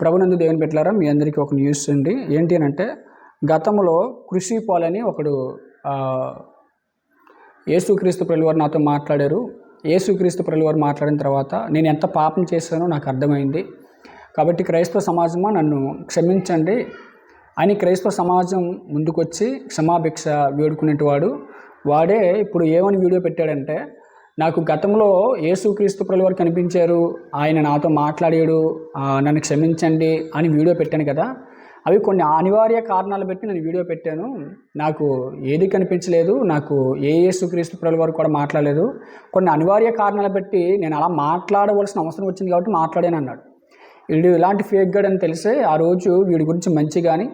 ప్రభునందు దేవుని పెట్టారా మీ అందరికీ ఒక న్యూస్ ఉంది ఏంటి అని అంటే గతంలో కృషి పాల్ అని ఒకడు యేసుక్రీస్తు ప్రభుల నాతో మాట్లాడారు. యేసుక్రీస్తు ప్రభుల వారు మాట్లాడిన తర్వాత నేను ఎంత పాపం చేశానో నాకు అర్థమైంది. కాబట్టి క్రైస్తవ సమాజమా నన్ను క్షమించండి. అని క్రైస్తవ సమాజం ముందుకొచ్చి క్షమాభిక్ష వేడుకునేటివాడు వాడే ఇప్పుడు ఏమని వీడియో పెట్టాడంటే నాకు గతంలో యేసుక్రీస్తు ప్రభుల వారు కనిపించారు? ఆయన నాతో మాట్లాడాడు. నన్ను క్షమించండి అని వీడియో పెట్టాను కదా. అవి కొన్ని అనివార్య కారణాలు బట్టి నేను వీడియో పెట్టాను. నాకు ఏది కనిపించలేదు. నాకు ఏ యేసుక్రీస్తు ప్రభుల వారు కూడా మాట్లాడలేదు. కొన్ని అనివార్య కారణాలు బట్టి నేను అలా మాట్లాడవలసిన అవసరం వచ్చింది కాబట్టి మాట్లాడాను అన్నాడు. వీడు ఇలాంటి ఫేక్ గడ్ అని తెలిసే ఆ రోజు వీడి గురించి మంచి కానీ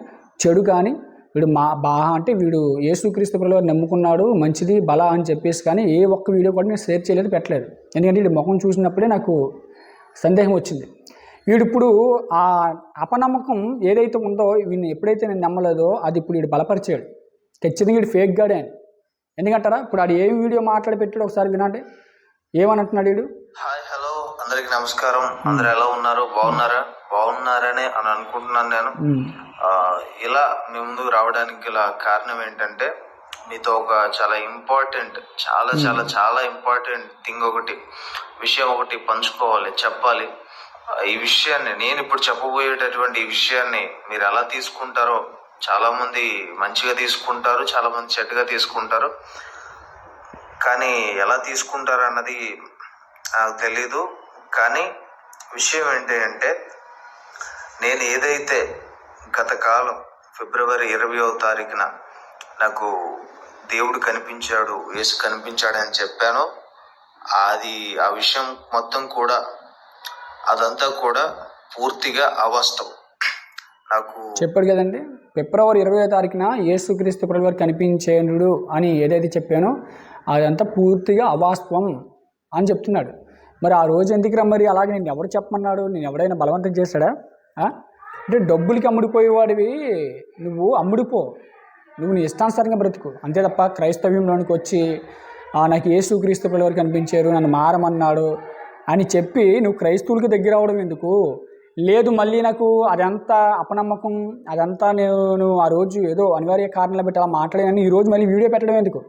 చెడు కానీ వీడు మా బాగా అంటే వీడు యేసుక్రీస్తు ప్రభుల వారు నమ్ముకున్నాడు మంచిది బల అని చెప్పేసి కానీ ఏ ఒక్క వీడియో కూడా నేను షేర్ చేయలేదు పెట్టలేదు. ఎందుకంటే వీడి ముఖం చూసినప్పుడే నాకు సందేహం వచ్చింది. వీడు ఇప్పుడు ఆ అపనమ్మకం ఏదైతే ఉందో వీడిని ఎప్పుడైతే నేను నమ్మలేదో అది ఇప్పుడు వీడు బలపరిచాడు. ఖచ్చితంగా వీడు ఫేక్ గాడే అని. ఎందుకంటారా? ఇప్పుడు ఆడు ఏం వీడియో మాట్లాడి పెట్టాడు ఒకసారి వినండి. ఏమనంటున్నాడు వీడు? Hi hello. అందరికి నమస్కారం. అందరు ఎలా ఉన్నారు? బాగున్నారా? బాగున్నారని అని అనుకుంటున్నాను నేను. ఇలా మీ ముందుకు రావడానికి గల కారణం ఏంటంటే మీతో ఒక చాలా ఇంపార్టెంట్ చాలా చాలా చాలా ఇంపార్టెంట్ థింగ్ ఒకటి విషయం ఒకటి పంచుకోవాలి చెప్పాలి. ఈ విషయాన్ని నేను ఇప్పుడు చెప్పబోయేటటువంటి ఈ విషయాన్ని మీరు ఎలా తీసుకుంటారో చాలా మంది మంచిగా తీసుకుంటారు చాలా మంది చెడ్డగా తీసుకుంటారు. కానీ ఎలా తీసుకుంటారు అన్నది నాకు తెలీదు. కానీ విషయం ఏంటి అంటే నేను ఏదైతే గత కాలం ఫిబ్రవరి ఇరవయో తారీఖున నాకు దేవుడు కనిపించాడు యేసు కనిపించాడు అని చెప్పాను. అది ఆ విషయం మొత్తం కూడా అదంతా కూడా పూర్తిగా అవాస్తవం. నాకు చెప్పాడు కదండి ఫిబ్రవరి ఇరవై తారీఖున యేసుక్రీస్తు ప్రభువారు కనిపించేనుడు అని ఏదైతే చెప్పానో అదంతా పూర్తిగా అవాస్తవం అని చెప్తున్నాడు. మరి ఆ రోజు ఎందుకురా మరి అలాగే? నేను ఎవరు చెప్పమన్నాడు? నేను ఎవడైనా బలవంతం చేశాడా? అంటే డబ్బులకి అమ్ముడిపోయేవాడివి. నువ్వు అమ్ముడిపో. నువ్వు నీ ఇష్టానుసారంగా బ్రతుకు. అంతే తప్ప క్రైస్తవ్యంలోనికి వచ్చి నాకు ఏ సూక్రీస్తు పిల్లవారు కనిపించారు నన్ను మారమన్నాడు అని చెప్పి నువ్వు క్రైస్తవులకి దగ్గర అవడం ఎందుకు? లేదు మళ్ళీ నాకు అదంతా అపనమ్మకం అదంతా నేను ఆ రోజు ఏదో అనివార్య కారణాలు పెట్టి అలా మాట్లాడాను ఈ రోజు మళ్ళీ వీడియో పెట్టడం ఎందుకు?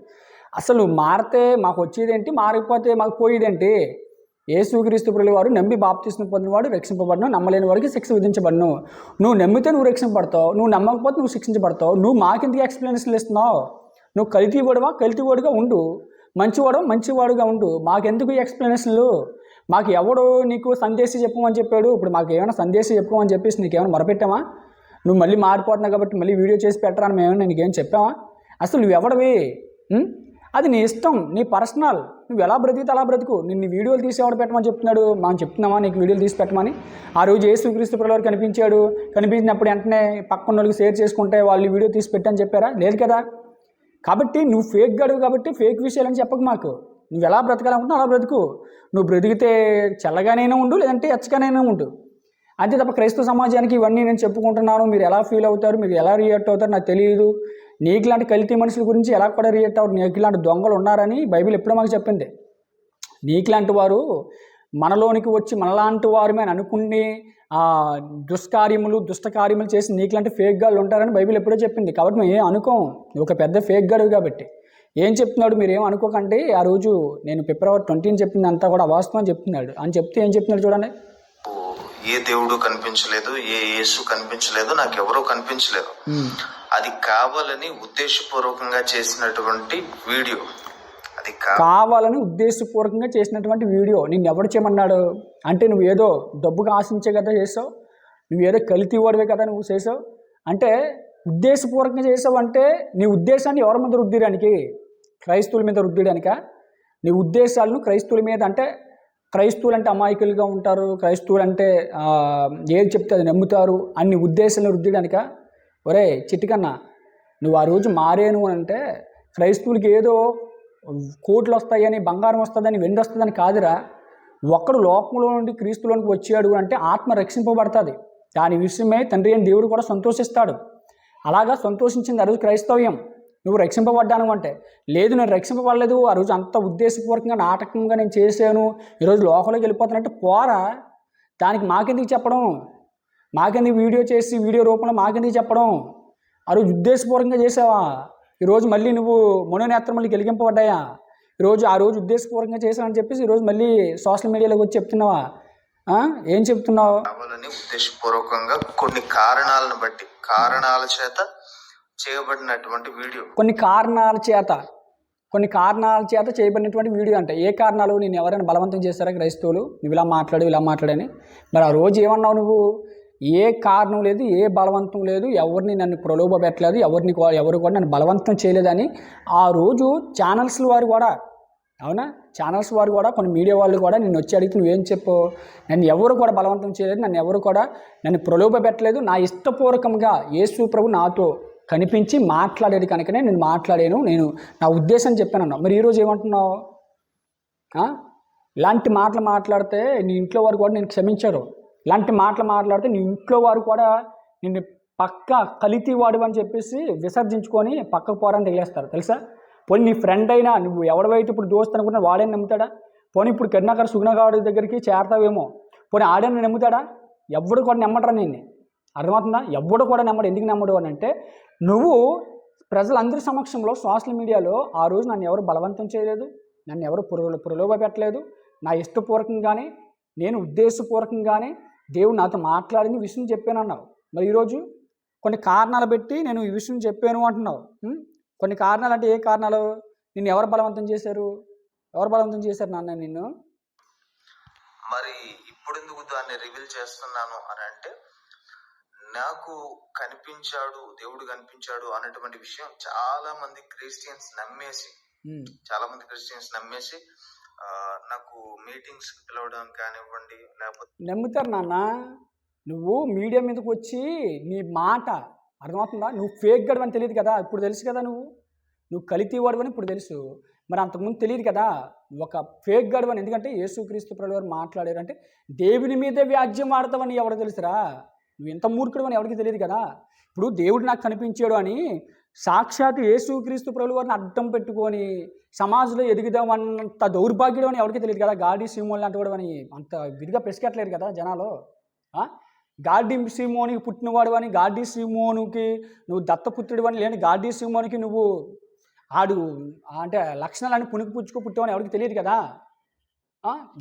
అసలు మారితే మాకు వచ్చేదేంటి? మారకపోతే మాకు పోయేదేంటి? ఏసుక్రీస్తు ప్రభుల వారు నమ్మి బాప్తీసం పొందినవాడు రక్షింపబడను నమ్మలేని వారికి శిక్ష విధించబడను. నువ్వు నమ్మితే నువ్వు రక్షింపబడతావు నువ్వు నమ్మకపోతే నువ్వు శిక్షించబడతావు నువ్వు మాకెందుకు ఎక్స్ప్లెనేషన్లు ఇస్తున్నావు? నువ్వు కల్తీ వాడువా? కల్తీ వాడుగా ఉండు. మంచివాడు? మంచివాడుగా ఉండు. మాకెందుకు ఎక్స్ప్లెనేషన్లు? మాకు ఎవడు నీకు సందేశం చెప్పమని చెప్పాడు. ఇప్పుడు మాకు ఏమైనా సందేశం చెప్పమని చెప్పేసి నీకేమైనా మొరపెట్టామా? నువ్వు మళ్ళీ మారిపోతున్నావు కాబట్టి మళ్ళీ వీడియో చేసి పెట్టరా అని మేమేమైనా నీకేం చెప్పావా అసలు నువ్వు ఎవడవి అది నీ ఇష్టం నీ పర్సనల్. నువ్వు ఎలా బ్రతికితే అలా బ్రతుకు. నిన్ను వీడియోలు తీసి ఎవడు పెట్టమని చెప్తున్నాడు మనం చెప్తున్నామా నీకు వీడియోలు తీసి పెట్టమని. ఆ రోజు ఏ యేసుక్రీస్తు పిల్లవారు కనిపించాడు. కనిపించినప్పుడు వెంటనే పక్కన వాళ్ళకి షేర్ చేసుకుంటే వాళ్ళు వీడియో తీసి పెట్టని చెప్పారా? లేదు కదా. కాబట్టి నువ్వు ఫేక్ గడువు కాబట్టి ఫేక్ విషయాలని చెప్పకు మాకు. నువ్వు ఎలా బ్రతకాలనుకుంటున్నావు అలా బ్రతుకు. నువ్వు బ్రతికితే చల్లగానైనా ఉండు లేదంటే ఎచ్చగానైనా ఉండు. అంతే తప్ప క్రైస్తవ సమాజానికి ఇవన్నీ నేను చెప్పుకుంటున్నాను. మీరు ఎలా ఫీల్ అవుతారు మీరు ఎలా రియాక్ట్ అవుతారు నాకు తెలియదు నీకు లాంటి కల్తీ మనుషుల గురించి ఎలా కూడా రియాక్ట్ అవుతారు నీకు ఇలాంటి దొంగలు ఉన్నారని బైబిల్ ఎప్పుడో మాకు చెప్పింది. నీకులాంటి వారు మనలోనికి వచ్చి మనలాంటి వారమే అని అనుకుని ఆ దుష్కార్యములు దుష్టకార్యములు చేసి నీకులాంటి ఫేక్ గాళ్ళు ఉంటారని బైబిల్ ఎప్పుడో చెప్పింది. కాబట్టి మేము ఏం అనుకోం ఒక పెద్ద ఫేక్ గడువు కాబట్టి. ఏం చెప్తున్నాడు మీరు ఏం అనుకోకండి. ఆ రోజు నేను ఫిబ్రవరి ట్వంటీని చెప్పింది అంతా కూడా అవాస్తవం చెప్తున్నాడు. అని చెప్తే ఏం చెప్తున్నాడు చూడండి. ఏ దేవుడు కనిపించలేదు ఏ యేసు కనిపించలేదు నాకు ఎవరూ కనిపించలేదు అది కావాలని ఉద్దేశపూర్వకంగా చేసినటువంటి వీడియో. అది కావాలని ఉద్దేశపూర్వకంగా చేసినటువంటి వీడియో. నిన్ను ఎవడు చేయమన్నాడు? అంటే నువ్వు ఏదో డబ్బుగా ఆశించే కదా చేసావు? నువ్వు ఏదో కలితి వాడివే కదా నువ్వు చేసావు? అంటే ఉద్దేశపూర్వకంగా చేసావు అంటే నీ ఉద్దేశాన్ని ఎవరి మీద రుద్దడానికి క్రైస్తవుల మీద రుద్దడానిక నీ ఉద్దేశాలను క్రైస్తవుల మీద అంటే క్రైస్తవులు అంటే అమాయకులుగా ఉంటారు క్రైస్తవులు అంటే ఏది చెప్తే అది నమ్ముతారు అన్ని ఉద్దేశాలను రుద్దడానిక ఒరే చిట్టికన్నా నువ్వు ఆ రోజు మారేను అంటే క్రైస్తవులకి ఏదో కోట్లు వస్తాయని బంగారం వస్తుందని వెండి వస్తుందని కాదురా. ఒక్కడు లోకంలో నుండి క్రీస్తులోనికి వచ్చాడు అంటే ఆత్మ రక్షింపబడుతుంది. దాని విషయమే తండ్రి అని దేవుడు కూడా సంతోషిస్తాడు. అలాగా సంతోషించింది ఆ రోజు క్రైస్తవ్యం. నువ్వు రక్షింపబడ్డాను అంటే లేదు నేను రక్షింపబడలేదు ఆ రోజు అంత ఉద్దేశపూర్వకంగా నాటకంగా నేను చేశాను ఈరోజు లోకంలోకి వెళ్ళిపోతానంటే పోరా. దానికి మాకెందుకు చెప్పడం? మాకని వీడియో చేసి వీడియో రూపంలో మాకని చెప్పడం? ఆ రోజు ఉద్దేశపూర్వకంగా చేసావా? ఈరోజు మళ్ళీ నువ్వు మనోనేత్రం మళ్ళీ గెలిగింపబడ్డాయా? ఈరోజు ఆ రోజు ఉద్దేశపూర్వకంగా చేశానని చెప్పేసి ఈరోజు మళ్ళీ సోషల్ మీడియాలోకి వచ్చి చెప్తున్నావా? ఏం చెప్తున్నావు? కావాలని ఉద్దేశపూర్వకంగా కొన్ని కారణాలను బట్టి కారణాల చేత చేయబడినటువంటి వీడియో. కొన్ని కారణాల చేత కొన్ని కారణాల చేత చేయబడినటువంటి వీడియో అంట. ఏ కారణాలు? నేను ఎవరైనా బలవంతం చేశారా క్రైస్తవులు? నువ్వు ఇలా మాట్లాడు ఇలా మాట్లాడని మరి ఆ రోజు ఏమన్నావు నువ్వు? ఏ కారణం లేదు ఏ బలవంతం లేదు ఎవరిని నన్ను ప్రలోభ పెట్టలేదు ఎవరిని ఎవరు కూడా నన్ను బలవంతం చేయలేదని ఆ రోజు ఛానల్స్ వారు కూడా అవునా? ఛానల్స్ వారు కూడా కొన్ని మీడియా వాళ్ళు కూడా నేను వచ్చి అడిగితే నువ్వేం చెప్పు? నన్ను ఎవరు కూడా బలవంతం చేయలేదు నన్ను ఎవరు కూడా నన్ను ప్రలోభ పెట్టలేదు నా ఇష్టపూర్వకంగా యేసు ప్రభు నాతో కనిపించి మాట్లాడేది కనుకనే నేను మాట్లాడాను నేను నా ఉద్దేశం చెప్పాను అన్నావు. మరి ఈరోజు ఏమంటున్నావు? ఇలాంటి మాటలు మాట్లాడితే నీ ఇంట్లో వారు కూడా నేను క్షమించారు. ఇలాంటి మాటలు మాట్లాడితే నీ ఇంట్లో వారు కూడా నిన్ను పక్క కలితి వాడు అని చెప్పేసి విసర్జించుకొని పక్కకు పోరని తగిలేస్తారు. తెలుసా? పోనీ నీ ఫ్రెండ్ అయినా నువ్వు ఎవడవైతే ఇప్పుడు దోస్త్ అనుకున్నా వాడేని నమ్ముతాడా? పోనీ ఇప్పుడు కరుణాకర్ సుగుణగాడి దగ్గరికి చేరతావేమో పోనీ ఆడని నమ్ముతాడా? ఎవడు కూడా నమ్మటరా నేను అర్థమవుతుందా? ఎవడు కూడా నమ్మడు. ఎందుకు నమ్మడు అని అంటే నువ్వు ప్రజలందరి సమక్షంలో సోషల్ మీడియాలో ఆ రోజు నన్ను ఎవరు బలవంతం చేయలేదు నన్ను ఎవరు పురో పురలోభ పెట్టలేదు. నా ఇష్టపూర్వకంగానే నేను ఉద్దేశపూర్వకంగానే దేవుడు నాతో మాట్లాడిన విషయం చెప్పాను అన్నావు. మరి ఈరోజు కొన్ని కారణాలు పెట్టి నేను ఈ విషయం చెప్పాను అంటున్నావు? కొన్ని కారణాలు అంటే ఏ కారణాలు? నిన్ను ఎవరు బలవంతం చేశారు? ఎవరు బలవంతం చేశారు నాన్న నిన్ను? మరి ఇప్పుడు ఎందుకు దాన్ని రివీల్ చేస్తున్నాను అని అంటే నాకు కనిపించాడు దేవుడు కనిపించాడు అన్నటువంటి విషయం చాలా మంది క్రిస్టియన్స్ నమ్మేసి. చాలా మంది క్రిస్టియన్స్ నమ్మేసి నాకు మీటింగ్స్ పిలవడం కానివ్వండి లేకపోతే నమ్ముతారు నాన్న. నువ్వు మీడియా మీదకి వచ్చి నీ మాట అర్థమవుతుందా? నువ్వు ఫేక్ గడు అని తెలియదు కదా? ఇప్పుడు తెలుసు కదా నువ్వు? నువ్వు కలితీవాడు అని ఇప్పుడు తెలుసు. మరి అంతకుముందు తెలియదు కదా? ఒక ఫేక్ గడు అని ఎందుకంటే యేసుక్రీస్తు ప్రభు గారు మాట్లాడారు అంటే దేవుని మీదే వ్యాజ్యం ఆడతావని ఎవరికి తెలుసురా? నువ్వు ఎంత మూర్ఖుడు అని ఎవరికి తెలియదు కదా? ఇప్పుడు దేవుడు నాకు కనిపించాడు అని సాక్షాత్ యేసుక్రీస్తు ప్రభువు వారిని అడ్డం పెట్టుకొని సమాజంలో ఎదిగితే అంత దౌర్భాగ్యం అని ఎవరికి తెలియదు కదా? గాడి సీమోలు లాంటి వాడు అని అంత విధిగా పెసుకెట్టలేరు కదా జనాలు? గాడి గాడ్డి సీమోనికి పుట్టినవాడు అని గాడి సీమోనుకి నువ్వు దత్తపుత్రుడు అని లేని గాడి సీమోనికి నువ్వు ఆడు అంటే లక్షణాలని పుణికి పుచ్చుకు పుట్టావని ఎవరికి తెలియదు కదా?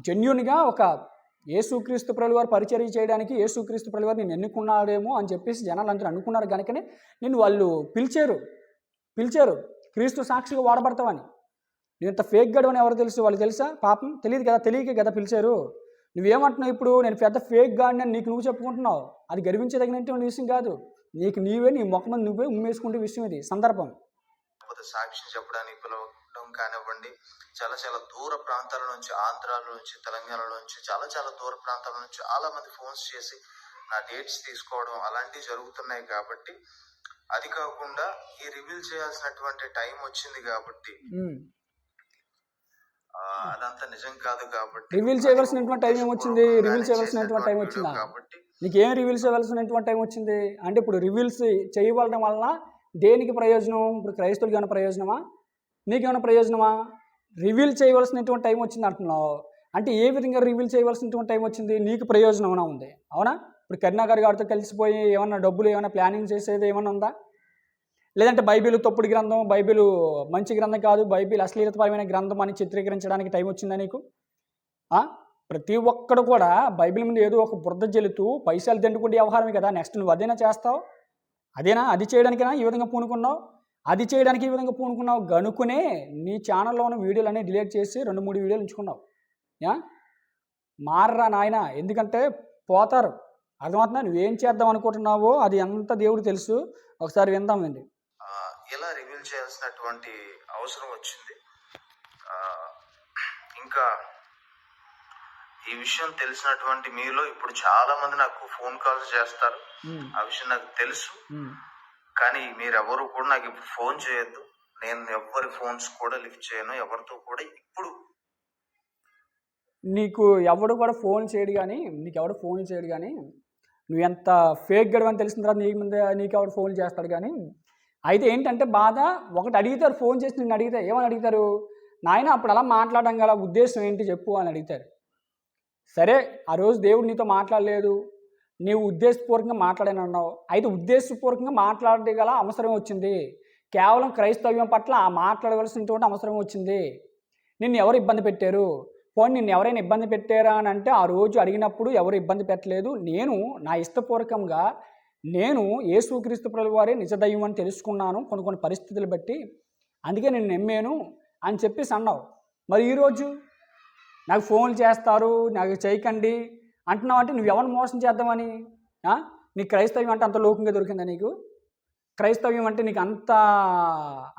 జెన్యున్గా ఒక యేసుక్రీస్తు ప్రభుల వారు పరిచర్య చేయడానికి యేసుక్రీస్తు ప్రభుల వారు నేను ఎన్నుకున్నాడేమో అని చెప్పేసి జనాలు అందరూ అనుకున్నారు. కనుకనే నేను వాళ్ళు పిలిచారు. పిలిచారు. క్రీస్తు సాక్షిగా వాడబడతావని. నువ్వు ఇంత ఫేక్ గడు అని ఎవరు తెలుసు? వాళ్ళు తెలుసా? పాపం తెలియదు కదా తెలియకే కదా పిలిచారు. నువ్వేమంటున్నావు ఇప్పుడు? నేను పెద్ద ఫేక్ గాడిని అని నీకు నువ్వు చెప్పుకుంటున్నావు. అది గర్వించదగినటువంటి విషయం కాదు. నీకు నీవే నీ ముఖం నువ్వే ఉమ్మేసుకుంటే విషయం ఇది. సందర్భం. సాక్షి సాక్ష్యం చెప్పడానికి పిలవడం కానివ్వండి. చాలా చాలా దూర ప్రాంతాల నుంచి ఆంధ్రాల నుంచి తెలంగాణ నుంచి చాలా చాలా దూర ప్రాంతాల నుంచి చాలా మంది ఫోన్స్ చేసి నా డేట్స్ తీసుకోవడం అలాంటివి జరుగుతున్నాయి కాబట్టి అది కాకుండా ఈ రివీల్ చేయాల్సినటువంటి టైం వచ్చింది కాబట్టి అదంతా నిజం కాదు కాబట్టి Reveal చేయవలసినటువంటి time ఏమొచ్చింది? Reveal చేయవలసినటువంటి time వచ్చిందా? కాబట్టి నీకేం రివీల్ చేయవలసినటువంటి టైం వచ్చింది? అంటే ఇప్పుడు రివీల్స్ చేయవలడం వలన దేనికి ప్రయోజనం? ఇప్పుడు క్రైస్తవులకి ఏమైనా ప్రయోజనమా? నీకేమైనా ప్రయోజనమా? రివీల్ చేయవలసినటువంటి టైం వచ్చింది అంటున్నావు. అంటే ఏ విధంగా రివీల్ చేయవలసినటువంటి టైం వచ్చింది? నీకు ప్రయోజనం ఏమైనా ఉంది? అవునా? ఇప్పుడు కరుణాకర్ గారితో కలిసిపోయి ఏమన్నా డబ్బులు ఏమైనా ప్లానింగ్ చేసేది ఏమైనా ఉందా? లేదంటే బైబిల్ తప్పుడు గ్రంథం బైబిల్ మంచి గ్రంథం కాదు బైబిల్ అశ్లీలతపరమైన గ్రంథం అని చిత్రీకరించడానికి టైం వచ్చిందా నీకు? ప్రతి ఒక్కడు కూడా బైబిల్ మీద ఏదో ఒక బురద జల్లుతూ పైసలు దండుకుంటే వ్యవహారమే కదా. నెక్స్ట్ నువ్వు అదేనా చేస్తావు? అదేనా? అది చేయడానికైనా ఈ విధంగా పూనుకున్నావు? అది చేయడానికి ఈ విధంగా పూనుకున్నావు గనుకునే నీ ఛానల్లో ఉన్న వీడియోలన్నీ డిలీట్ చేసి రెండు మూడు వీడియోలు ఉంచుకున్నావు. యా? మారరా నాయన ఎందుకంటే పోతారు. అర్థమవుతుందా? నువ్వేం చేద్దాం అనుకుంటున్నావో అది ఎంత దేవుడు తెలుసు. ఒకసారి విందామండి ఇలా రివీల్ చేయాల్సినటువంటి అవసరం వచ్చింది. ఇంకా ఈ విషయం తెలిసినటువంటి మీలో ఇప్పుడు చాలా మంది నాకు ఫోన్ కాల్స్ చేస్తారు. ఆ విషయం నాకు తెలుసు. కానీ మీరెవరు కూడా నాకు ఇప్పుడు ఫోన్ చేయొద్దు. నేను ఎవరి ఫోన్స్ కూడా లిఫ్ట్ చేయను ఎవరితో కూడా ఇప్పుడు. నీకు ఎవడు కూడా ఫోన్ చేయడు కానీ నీకు ఎవడు ఫోన్ చేయడు కానీ నువ్వు ఎంత ఫేక్ గడవని తెలిసిన తర్వాత నీకు ముందే నీకు ఎవడు ఫోన్ చేస్తాడు కానీ అయితే ఏంటంటే బాధ ఒకటి అడిగితారు ఫోన్ చేసి నిన్ను అడిగితే ఏమని అడుగుతారు? నాయన అప్పుడు అలా మాట్లాడడం గల ఉద్దేశం ఏంటి చెప్పు అని అడుగుతారు. సరే ఆ రోజు దేవుడు నీతో మాట్లాడలేదు. నీవు ఉద్దేశపూర్వకంగా మాట్లాడాను అన్నావు. అయితే ఉద్దేశపూర్వకంగా మాట్లాడగల అవసరం వచ్చింది. కేవలం క్రైస్తవ్యం పట్ల ఆ మాట్లాడవలసినటువంటి అవసరం వచ్చింది. నిన్ను ఎవరు ఇబ్బంది పెట్టారు? పోనీ నిన్ను ఎవరైనా ఇబ్బంది పెట్టారా అని అంటే ఆ రోజు అడిగినప్పుడు ఎవరు ఇబ్బంది పెట్టలేదు. నేను నా ఇష్టపూర్వకంగా నేను యేసుక్రీస్తు ప్రభు వారే నిజదైవం అని తెలుసుకున్నాను. కొన్ని కొన్ని పరిస్థితులు బట్టి అందుకే నేను నమ్మాను అని చెప్పేసి అన్నావు. మరి ఈరోజు నాకు ఫోన్లు చేస్తారు నాకు చేయకండి అంటున్నావు అంటే నువ్వు ఎవరిని మోసం చేద్దామని? నీ క్రైస్తవ్యం అంటే అంత లోకంగా దొరికిందా నీకు? క్రైస్తవ్యం అంటే నీకు అంత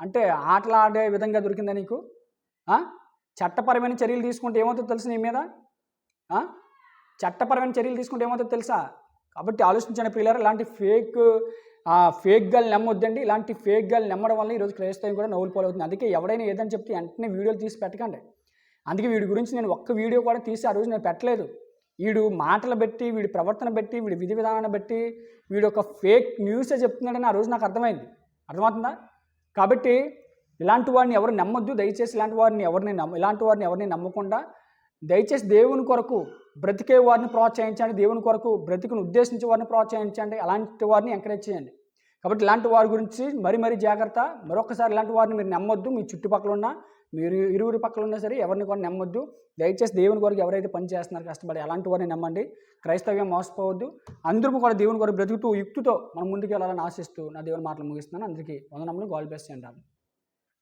అంటే ఆటలాడే విధంగా దొరికిందా నీకు? చట్టపరమైన చర్యలు తీసుకుంటే ఏమవుతుందో తెలుసు నీ మీద? చట్టపరమైన చర్యలు తీసుకుంటే ఏమవుతుందో తెలుసా? కాబట్టి ఆలోచించండి పిల్లలు ఇలాంటి ఫేక్ ఫేక్ గల్ నమ్మొద్దండి. ఇలాంటి ఫేక్ గల్ నమ్మడం వల్ల ఈరోజు క్రైస్తవం కూడా నవ్వులు పోలవుతుంది. అందుకే ఎవడైనా ఏదని చెప్తే వెంటనే వీడియోలు తీసి పెట్టకండి. అందుకే వీడి గురించి నేను ఒక్క వీడియో కూడా తీసి ఆ రోజు నేను పెట్టలేదు. వీడు మాటలు బట్టి వీడి ప్రవర్తన బట్టి వీడి విధి విధానాన్ని బట్టి వీడు ఒక ఫేక్ న్యూసే చెప్తున్నాడని ఆ రోజు నాకు అర్థమైంది. అర్థమవుతుందా? కాబట్టి ఇలాంటి వారిని ఎవరు నమ్మొద్దు. దయచేసి ఇలాంటి వారిని ఎవరిని నమ్మ ఇలాంటి వారిని ఎవరిని నమ్మకుండా దయచేసి దేవుని కొరకు బ్రతికే వారిని ప్రోత్సహించండి. దేవుని కొరకు బ్రతికను ఉద్దేశించే వారిని ప్రోత్సహించండి. అలాంటి వారిని ఎంకరేజ్ చేయండి. కాబట్టి ఇలాంటి వారి గురించి మరి మరి జాగ్రత్త. మరొకసారి ఇలాంటి వారిని మీరు నమ్మొద్దు. మీ చుట్టుపక్కల ఉన్న మీరు ఇరువురి పక్కల ఉన్నా సరే ఎవరిని కూడా నమ్మొద్దు. దయచేసి దేవుని కొరకు ఎవరైతే పనిచేస్తున్నారో కష్టపడి అలాంటి వారిని నమ్మండి. క్రైస్తవ్యం మోసపోవద్దు. అందరూ కూడా దేవుని కొరకు బ్రతుకుతూ యుక్తితో మనం ముందుకు వెళ్ళాలని ఆశిస్తూ నా దేవుని మాటలు ముగిస్తున్నాను. అందరికీ వందనములు. గాల్ బెస్ట్ అంటాను